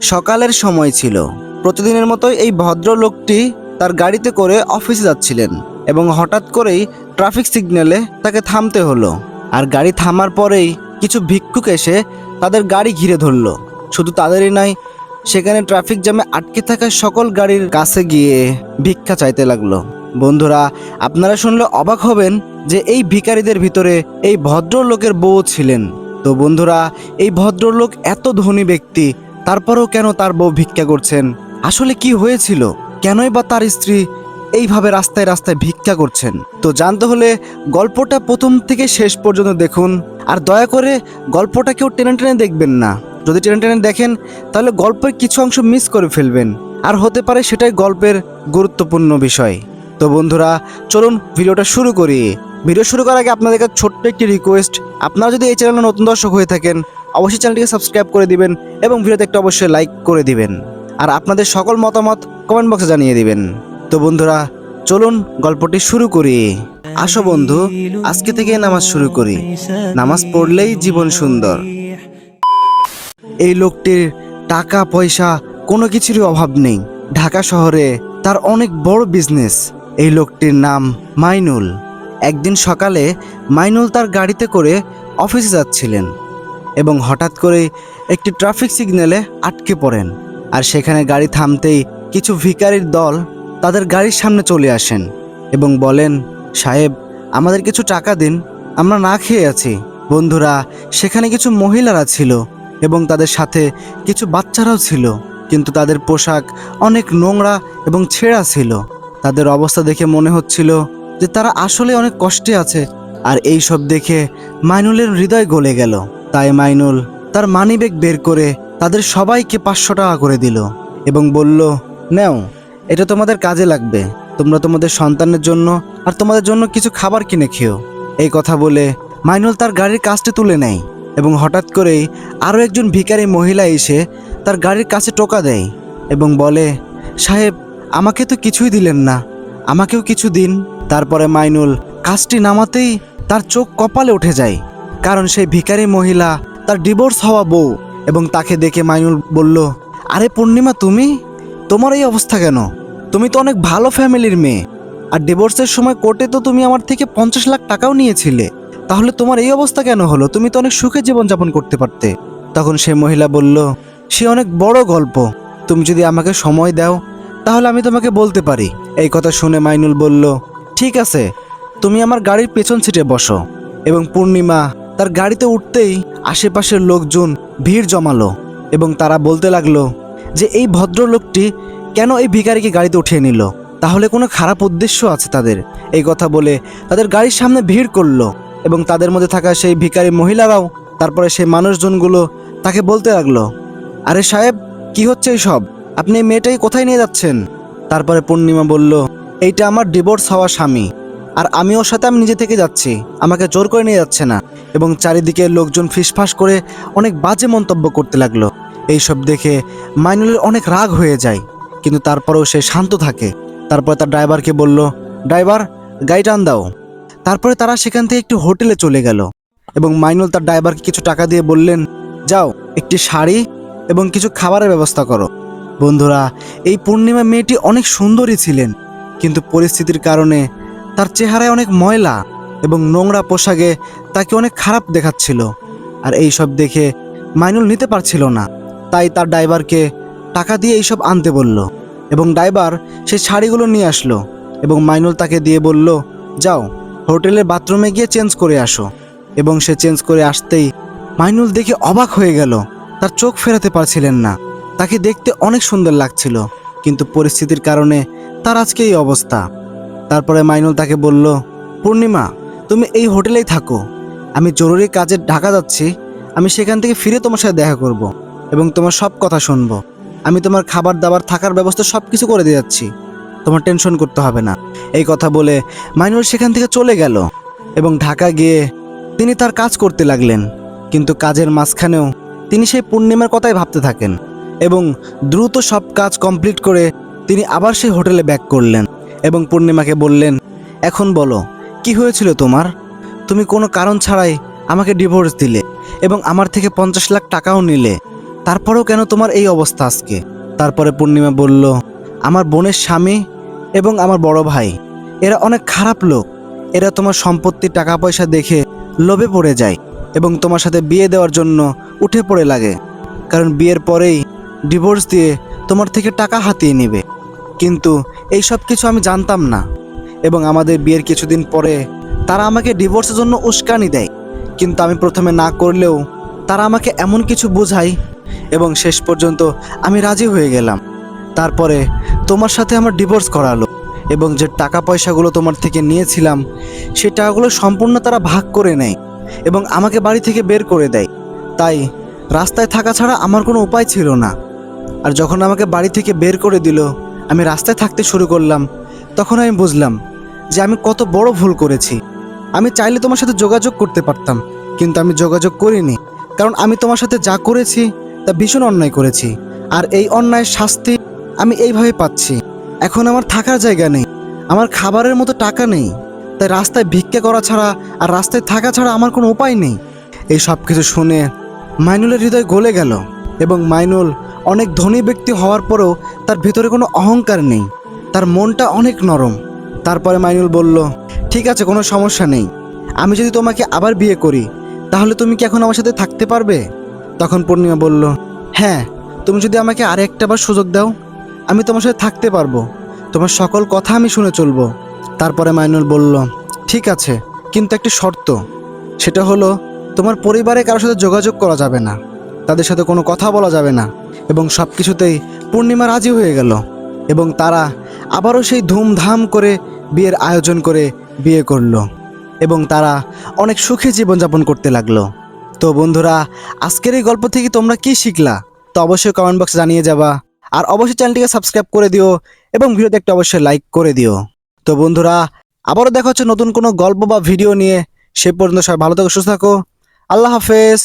সকালের সময় ছিল। প্রতিদিনের মতোই এই ভদ্রলোকটি তার গাড়িতে করে অফিসে যাচ্ছিলেন এবং হঠাৎ করেই ট্রাফিক সিগন্যালে তাকে থামতে হলো। আর গাড়ি থামার পরেই কিছু ভিক্ষুক এসে তাদের গাড়ি ঘিরে ধরলো। শুধু তাদেরই নয়, সেখানে ট্রাফিক জ্যামে আটকে থাকা সকল গাড়ির কাছে গিয়ে ভিক্ষা চাইতে লাগল। বন্ধুরা, আপনারা শুনলে অবাক হবেন যে এই ভিখারিদের ভিতরে এই ভদ্রলোকের বউ ছিলেন। তো বন্ধুরা, এই ভদ্রলোক এত ধনী ব্যক্তি তারপরেও কেন তার বউ ভিক্ষা করছেন? আসলে কি হয়েছিল? কেনই বা তার স্ত্রী এইভাবে রাস্তায় রাস্তায় ভিক্ষা করছেন? তো জানতে হলে গল্পটা প্রথম থেকে শেষ পর্যন্ত দেখুন, আর দয়া করে গল্পটা কেউ টেনে টেনে দেখবেন না। যদি টেনে টেনে দেখেন, তাহলে গল্পের কিছু অংশ মিস করে ফেলবেন। আর হতে পারে সেটাই গল্পের গুরুত্বপূর্ণ বিষয়। তো বন্ধুরা, চলুন ভিডিওটা শুরু করি। ভিডিও শুরু করার আগে আপনাদের কাছে ছোট্ট একটি রিকোয়েস্ট আপনারা যদি এই চ্যানেলে নতুন দর্শক হয়ে থাকেন অবশ্যই চ্যানেলটিকে সাবস্ক্রাইব করে দিবেন এবং ভিডিওতে একটা অবশ্যই লাইক করে দিবেন। আর আপনাদের সকল মতামত কমেন্ট বক্সে জানিয়ে দিবেন। তো বন্ধুরা, চলুন গল্পটি শুরু করি। আসো বন্ধু, আজকে থেকে নামাজ শুরু করি। নামাজ পড়লেই জীবন সুন্দর। এই লোকটির টাকা, পয়সা, কোনো কিছুরই অভাব নেই। ঢাকা শহরে তার অনেক বড় বিজনেস এই লোকটির নাম মাইনুল। একদিন সকালে মাইনুল তার গাড়িতে করে অফিসে যাচ্ছিলেন। এবং হঠাৎ করে একটি ট্রাফিক সিগন্যালে আটকে পড়েন। আর সেখানে গাড়ি থামতেই কিছু ভিখারির দল তাদের গাড়ির সামনে চলে আসেন এবং বলেন, সাহেব, আমাদের কিছু টাকা দিন, আমরা না খেয়ে আছি। বন্ধুরা, সেখানে কিছু মহিলারা ছিল এবং তাদের সাথে কিছু বাচ্চারাও ছিল, কিন্তু তাদের পোশাক অনেক নোংরা এবং ছেঁড়া ছিল। তাদের অবস্থা দেখে মনে হচ্ছিল যে তারা আসলে অনেক কষ্টে আছে। আর এই সব দেখে মাইনুলের হৃদয় গলে গেল। তাই মাইনুল তার মানিব্যাগ বের করে তাদের সবাইকে পাঁচশো টাকা করে দিল এবং বলল, নেও, এটা তোমাদের কাজে লাগবে। তোমরা তোমাদের সন্তানের জন্য আর তোমাদের জন্য কিছু খাবার কিনে খেও। এই কথা বলে মাইনুল তার গাড়ির কাজটি তুলে নেয় এবং হঠাৎ করেই আরও একজন ভিখারি মহিলা এসে তার গাড়ির কাছে টোকা দেয় এবং বলে, সাহেব, আমাকে তো কিছুই দিলেন না, আমাকেও কিছু দিন। তারপরে মাইনুল কাজটি নামাতেই তার চোখ কপালে উঠে যায়। কারণ সেই ভিখারি মহিলা তার ডিভোর্স হওয়া বউ এবং তাকে দেখে মাইনুল বলল, আরে পূর্ণিমা, তুমি? তোমার এই অবস্থা কেন? তুমি তো অনেক ভালো ফ্যামিলির মেয়ে। আর ডিভোর্সের সময় কোর্টে তো তুমি আমার থেকে পঞ্চাশ লাখ টাকাও নিয়েছিলে। তাহলে তোমার এই অবস্থা কেন হলো? তুমি তো অনেক সুখে জীবনযাপন করতে পারতে। তখন সে মহিলা বলল, সে অনেক বড় গল্প। তুমি যদি আমাকে সময় দাও, তাহলে আমি তোমাকে বলতে পারি। এই কথা শুনে মাইনুল বলল, ঠিক আছে, তুমি আমার গাড়ির পেছন সিটে বসো এবং পূর্ণিমা তার গাড়িতে উঠতেই আশেপাশের লোকজন ভিড় জমালো এবং তারা বলতে লাগল যে এই ভদ্রলোকটি কেন এই ভিখারিকে গাড়িতে উঠিয়ে নিল? তাহলে কোনো খারাপ উদ্দেশ্য আছে তাদের। এই কথা বলে তাদের গাড়ির সামনে ভিড় করল এবং তাদের মধ্যে থাকা সেই ভিখারি মহিলারাও, তারপরে সেই মানুষজনগুলো তাকে বলতে লাগল, আরে সাহেব, কি হচ্ছে সব আপনি এই মেয়েটাকে কোথায় নিয়ে যাচ্ছেন? তারপরে পূর্ণিমা বলল, এইটা আমার ডিভোর্স হওয়া স্বামী। আর আমি ওর সাথে আমি নিজে থেকে যাচ্ছি। আমাকে জোর করে নিয়ে যাচ্ছে না এবং চারিদিকে লোকজন ফিসফাস করে অনেক বাজে মন্তব্য করতে লাগল। এইসব দেখে মাইনুলের অনেক রাগ হয়ে যায়, কিন্তু তারপরেও সে শান্ত থাকে। তারপরে তার ড্রাইভারকে বলল, ড্রাইভার গাড়ি টান দাও। তারপরে তারা সেখান থেকে একটি হোটেলে চলে গেল এবং মাইনুল তার ড্রাইভারকে কিছু টাকা দিয়ে বললেন, যাও, একটি শাড়ি এবং কিছু খাবারের ব্যবস্থা করো। বন্ধুরা, এই পূর্ণিমা মেয়েটি অনেক সুন্দরী ছিলেন, কিন্তু পরিস্থিতির কারণে তার চেহারায় অনেক ময়লা এবং নোংরা পোশাকে তাকে অনেক খারাপ দেখাচ্ছিল। আর এই সব দেখে মাইনুল নিতে পারছিল না। তাই তার ড্রাইভারকে টাকা দিয়ে এইসব আনতে বলল এবং ড্রাইভার সেই শাড়িগুলো নিয়ে আসলো এবং মাইনুল তাকে দিয়ে বলল, যাও হোটেলের বাথরুমে গিয়ে চেঞ্জ করে আসো। এবং সে চেঞ্জ করে আসতেই মাইনুল দেখে অবাক হয়ে গেল। তার চোখ ফেরাতে পারছিলেন না। তাকে দেখতে অনেক সুন্দর লাগছিল, কিন্তু পরিস্থিতির কারণে তার আজকে এই অবস্থা। তারপরে মাইনুল তাকে বলল, পূর্ণিমা, তুমি এই হোটেলেই থাকো। আমি জরুরি কাজে ঢাকা যাচ্ছি। আমি সেখান থেকে ফিরে তোমার সাথে দেখা করব এবং তোমার সব কথা শুনব। আমি তোমার খাবার দাবার থাকার ব্যবস্থা সব কিছু করে দিয়ে যাচ্ছি। তোমার টেনশন করতে হবে না। এই কথা বলে মাইনুল সেখান থেকে চলে গেল এবং ঢাকা গিয়ে তিনি তার কাজ করতে লাগলেন। কিন্তু কাজের মাঝখানেও তিনি সেই পূর্ণিমার কথাই ভাবতে থাকেন এবং দ্রুত সব কাজ কমপ্লিট করে তিনি আবার সেই হোটেলে ব্যাক করলেন। এবং পূর্ণিমাকে বললেন, এখন বলো, কি হয়েছিল তোমার? তুমি কোনো কারণ ছাড়াই আমাকে ডিভোর্স দিলে এবং আমার থেকে পঞ্চাশ লাখ টাকাও নিলে। তারপরেও কেন তোমার এই অবস্থা আজকে? তারপরে পূর্ণিমা বলল, আমার বোনের স্বামী এবং আমার বড় ভাই, এরা অনেক খারাপ লোক। এরা তোমার সম্পত্তি টাকা পয়সা দেখে লোভে পড়ে যায় এবং তোমার সাথে বিয়ে দেওয়ার জন্য উঠে পড়ে লাগে। কারণ বিয়ের পরেই ডিভোর্স দিয়ে তোমার থেকে টাকা হাতিয়ে নেবে। কিন্তু এই সব কিছু আমি জানতাম না। এবং আমাদের বিয়ের কিছুদিন পরে তারা আমাকে ডিভোর্সের জন্য উস্কানি দেয়। কিন্তু আমি প্রথমে না করলেও তারা আমাকে এমন কিছু বোঝায় এবং শেষ পর্যন্ত আমি রাজি হয়ে গেলাম। তারপরে তোমার সাথে আমার ডিভোর্স করালো এবং যে টাকা পয়সাগুলো তোমার থেকে নিয়েছিলাম সেই টাকাগুলো সম্পূর্ণ তারা ভাগ করে নেয় এবং আমাকে বাড়ি থেকে বের করে দেয়। তাই রাস্তায় থাকা ছাড়া আমার কোনো উপায় ছিল না। আর যখন আমাকে বাড়ি থেকে বের করে দিল আমি রাস্তায় থাকতে শুরু করলাম, তখন আমি বুঝলাম যে আমি কত বড় ভুল করেছি। আমি চাইলে তোমার সাথে যোগাযোগ করতে পারতাম, কিন্তু আমি যোগাযোগ করিনি, কারণ আমি তোমার সাথে যা করেছি, তা ভীষণ অন্যায় করেছি, আর এই অন্যায়ের শাস্তি আমি এইভাবে পাচ্ছি। এখন আমার থাকার জায়গা নেই, আমার খাবারের মতো টাকা নেই, তাই রাস্তায় ভিক্ষা করা ছাড়া আর রাস্তায় থাকা ছাড়া আমার কোনো উপায় নেই। এই সব কিছু শুনে মাইনুলের হৃদয় গলে গেল এবং মাইনুল অনেক ধনী ব্যক্তি হওয়ার পরেও তার ভেতরে কোনো অহংকার নেই। তার মনটা অনেক নরম। তারপরে মাইনুল বলল, ঠিক আছে, কোনো সমস্যা নেই। আমি যদি তোমাকে আবার বিয়ে করি, তাহলে তুমি কি এখন আমার সাথে থাকতে পারবে? তখন পূর্ণিমা বলল হ্যাঁ তুমি যদি আমাকে আর একটা বার সুযোগ দাও, আমি তোমার সাথে থাকতে পারব। তোমার সকল কথা আমি শুনে চলবো। তারপরে মাইনুল বলল, ঠিক আছে, কিন্তু একটি শর্ত। সেটা হলো, তোমার পরিবারে কারোর সাথে যোগাযোগ করা যাবে না। তাদের সাথে কোনো কথা বলা যাবে না। এবং সব কিছুতেই পূর্ণিমা রাজি হয়ে গেল এবং তারা আবারও সেই ধুমধাম করে বিয়ের আয়োজন করে বিয়ে করল এবং তারা অনেক সুখী জীবনযাপন করতে লাগল। তো বন্ধুরা, আজকের এই গল্প থেকে তোমরা কি শিখলা? তো অবশ্যই কমেন্ট বক্সে জানিয়ে যাবা। আর অবশ্যই চ্যানেলটিকে সাবস্ক্রাইব করে দিও এবং ভিডিওতে একটা অবশ্যই লাইক করে দিও। তো বন্ধুরা, আবারও দেখা হচ্ছে নতুন কোনো গল্প বা ভিডিও নিয়ে। সে পর্যন্ত সবাই ভালো থাকো, সুস্থ থাকো। আল্লাহ হাফেজ।